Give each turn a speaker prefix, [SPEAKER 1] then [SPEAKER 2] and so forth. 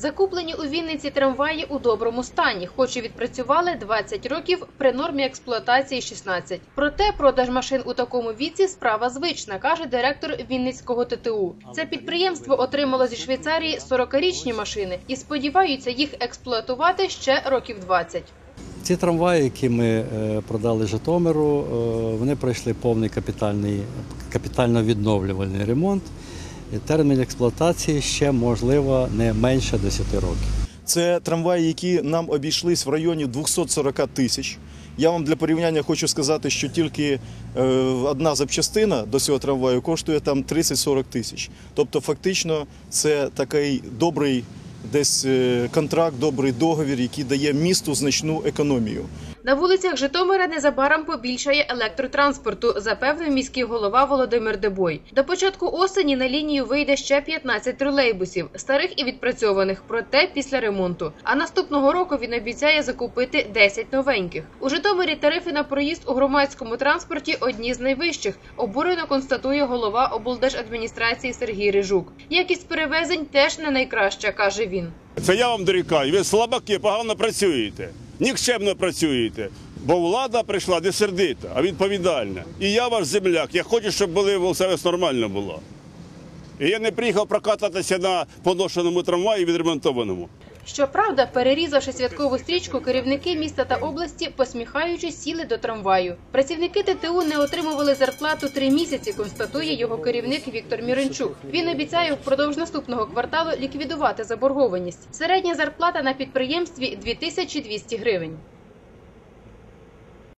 [SPEAKER 1] Закуплені у Вінниці трамваї у доброму стані, хоч і відпрацювали 20 років при нормі експлуатації 16. Проте продаж машин у такому віці справа звична, каже директор Вінницького ТТУ. Це підприємство отримало зі Швейцарії 40-річні машини і сподіваються їх експлуатувати ще років 20.
[SPEAKER 2] Ці трамваї, які ми е, продали Житомиру, е, вони пройшли повний капітальний, капітально-відновлювальний ремонт. Термін експлуатації ще можливо не менше 10 років.
[SPEAKER 3] Це трамваї, які нам обійшлись в районі 240 тисяч. Я вам для порівняння хочу сказати, що тільки е, одна запчастина до цього трамваю коштує там 30-40 тисяч. Тобто, фактично, це такий добрий десь е, контракт, добрий договір, який дає місту значну економію.
[SPEAKER 1] На вулицях Житомира незабаром побільшає електротранспорту, запевнив міський голова Володимир Дебой. До початку осені на лінію вийде ще 15 тролейбусів, старих і відпрацьованих, проте після ремонту. А наступного року він обіцяє закупити 10 новеньких. У Житомирі тарифи на проїзд у громадському транспорті одні з найвищих. Обурено констатує голова облдержадміністрації Сергій Рижук. Якість перевезень теж не найкраща, каже він.
[SPEAKER 4] Це я вам дорікаю. Ви слабаки, погано працюєте, нікчемно працюєте. Бо влада прийшла не сердита, а відповідальна. І я ваш земляк. Я хочу, щоб були все нормально було. І я не приїхав прокататися на поношеному трамваї відремонтованому.
[SPEAKER 1] Щоправда, перерізавши святкову стрічку, керівники міста та області, посміхаючись, сіли до трамваю. Працівники ТТУ не отримували зарплату три місяці, констатує його керівник Віктор Міренчук. Він обіцяє впродовж наступного кварталу ліквідувати заборгованість. Середня зарплата на підприємстві 2200 гривень.